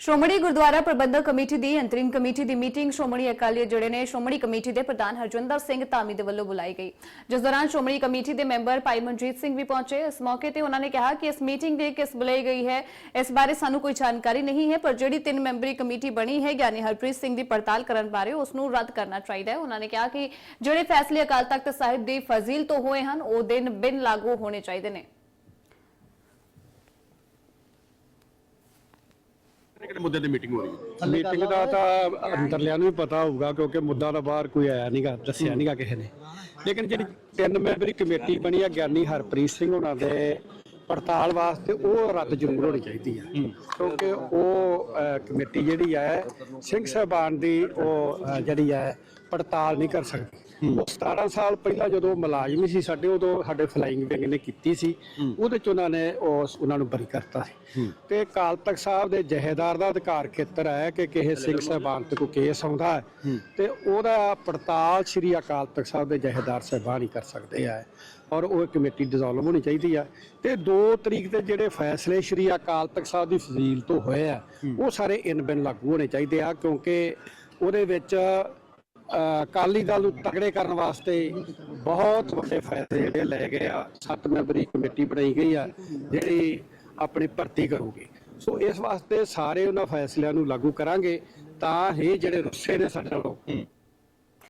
Shiromani Gurdwara Prabandhak committee ਦੀ interim committee ਦੀ meeting Shiromani Akali ਜਿਹੜੇ ਨੇ ਸ਼੍ਰੋਮਣੀ ਕਮੇਟੀ ਦੇ ਪ੍ਰਧਾਨ ਹਰਜਿੰਦਰ ਸਿੰਘ ਧਾਮੀ ਦੇ ਵੱਲੋਂ ਬੁਲਾਈ ਗਈ। ਜਿਸ ਦੌਰਾਨ ਸ਼੍ਰੋਮਣੀ ਕਮੇਟੀ ਦੇ ਮੈਂਬਰ ਭਾਈ ਮਨਜੀਤ ਸਿੰਘ ਵੀ ਪਹੁੰਚੇ। ਇਸ ਮੌਕੇ ਤੇ ਉਹਨਾਂ ਨੇ ਕਿਹਾ ਕਿ ਇਸ ਮੀਟਿੰਗ ਦੇ ਕਿਸ ਬੁਲਾਈ ਗਈ ਹੈ, ਇਸ ਬਾਰੇ ਸਾਨੂੰ ਕੋਈ ਜਾਣਕਾਰੀ ਨਹੀਂ ਹੈ, ਪਰ ਜਿਹੜੀ ਤਿੰਨ ਮੈਂਬਰੀ ਕਮੇਟੀ ਬਣੀ ਹੈ, ਗਿਆਨੀ ਹਰਪ੍ਰੀਤ ਸਿੰਘ ਦੀ ਪੜਤਾਲ ਕਰਨ ਬਾਰੇ ਉਸ ਨੂੰ ਰੱਦ ਕਰਨਾ ਚਾਹੀਦਾ ਹੈ। ਉਹਨਾਂ ਨੇ ਕਿਹਾ ਕਿ ਜਿਹੜੇ ਫੈਸਲੇ ਅਕਾਲ ਤਖਤ ਸਾਹਿਬ ਦੀ ਫਜ਼ੀਲ ਤੋਂ ਹੋਏ ਹਨ, ਉਹ ਦਿਨ ਬਿਨ ਲਾਗੂ ਹੋਣੇ ਚਾਹੀਦੇ ਨੇ। ਮੁੱਦੇ ਤੇ ਮੀਟਿੰਗ ਹੋ ਰਹੀ ਹੈ। ਮੀਟਿੰਗ ਦਾ ਤਾਂ ਅੰਦਰਲਿਆਂ ਨੂੰ ਵੀ ਪਤਾ ਹੋਊਗਾ ਕਿਉਂਕਿ ਮੁੱਦਾ ਤਾਂ ਬਾਹਰ ਕੋਈ ਆਇਆ ਨਹੀਂਗਾ ਦੱਸਿਆ ਨਹੀਂਗਾ ਕਿਸੇ ਨੇ। ਲੇਕਿਨ ਜਿਹੜੀ ਤਿੰਨ ਮੈਂਬਰੀ ਕਮੇਟੀ ਬਣੀ ਆ ਗਿਆਨੀ ਹਰਪ੍ਰੀਤ ਸਿੰਘ ਉਹਨਾਂ ਦੇ ਪੜਤਾਲ ਵਾਸਤੇ ਉਹ ਰੱਦ ਜ਼ਰੂਰ ਹੋਣੀ ਚਾਹੀਦੀ ਆ। ਕਿਉਂਕਿ ਉਹ ਕਮੇਟੀ ਜਿਹੜੀ ਹੈ ਸਿੰਘ ਸਾਹਿਬਾਨ ਦੀ ਉਹ ਜਿਹੜੀ ਹੈ ਪੜਤਾਲ ਨਹੀਂ ਕਰ ਸਕਦੀ। ਉਹ 17 ਸਾਲ ਪਹਿਲਾਂ ਜਦੋਂ ਮੁਲਾਜ਼ਮ ਸੀ ਸਾਡੇ ਉਦੋਂ ਸਾਡੇ ਫਲਾਈਂਗ ਵਿੰਗ ਨੇ ਕੀਤੀ ਸੀ। ਉਹਦੇ ਚ ਉਹਨਾਂ ਨੇ ਉਸ ਉਹਨਾਂ ਨੂੰ ਬਰੀ ਕਰਤਾ ਸੀ। ਤੇ ਅਕਾਲ ਤਖਤ ਸਾਹਿਬ ਦੇ ਜਹੇਦਾਰ ਦਾ ਅਧਿਕਾਰ ਖੇਤਰ ਹੈ ਕਿ ਕਿਸੇ ਸਿੰਘ ਸਾਹਿਬਾਨ ਤੇ ਕੋਈ ਕੇਸ ਆਉਂਦਾ ਹੈ। ਤੇ ਉਹਦਾ ਪੜਤਾਲ ਸ੍ਰੀ ਅਕਾਲ ਤਖਤ ਸਾਹਿਬ ਦੇ ਜਹੇਦਾਰ ਸਾਹਿਬਾਨ ਹੀ ਕਰ ਸਕਦੇ ਆ। ਔਰ ਉਹ ਕਮੇਟੀ ਡਿਸੋਲਵ ਹੋਣੀ ਚਾਹੀਦੀ ਆ। ਤੇ 2 ਤਰੀਕ ਦੇ ਜਿਹੜੇ ਫੈਸਲੇ ਸ੍ਰੀ ਅਕਾਲ ਤਖਤ ਸਾਹਿਬ ਦੀ ਫਜ਼ੀਲ ਤੋਂ ਹੋਏ ਆ ਉਹ ਸਾਰੇ ਇਨ ਬਿਨ ਲਾਗੂ ਹੋਣੇ ਚਾਹੀਦੇ ਆ ਕਿਉਂਕਿ ਉਹਦੇ ਵਿੱਚ ਅਕਾਲੀ ਦਲ ਨੂੰ ਤਗੜੇ ਕਰਨ ਵਾਸਤੇ ਬਹੁਤ ਵੱਡੇ ਫੈਸਲੇ ਜਿਹੜੇ ਲਏ ਗਏ ਆ। ਸੱਤ ਮੈਂਬਰੀ ਕਮੇਟੀ ਬਣਾਈ ਗਈ ਆ, ਜਿਹੜੀ ਆਪਣੀ ਭਰਤੀ ਕਰੂਗੀ। ਸੋ ਇਸ ਵਾਸਤੇ ਸਾਰੇ ਉਹਨਾਂ ਫੈਸਲਿਆਂ ਨੂੰ ਲਾਗੂ ਕਰਾਂਗੇ ਤਾਂ ਇਹ ਜਿਹੜੇ ਰੁੱਸੇ ਨੇ ਸਾਡੇ ਨਾਲੋਂ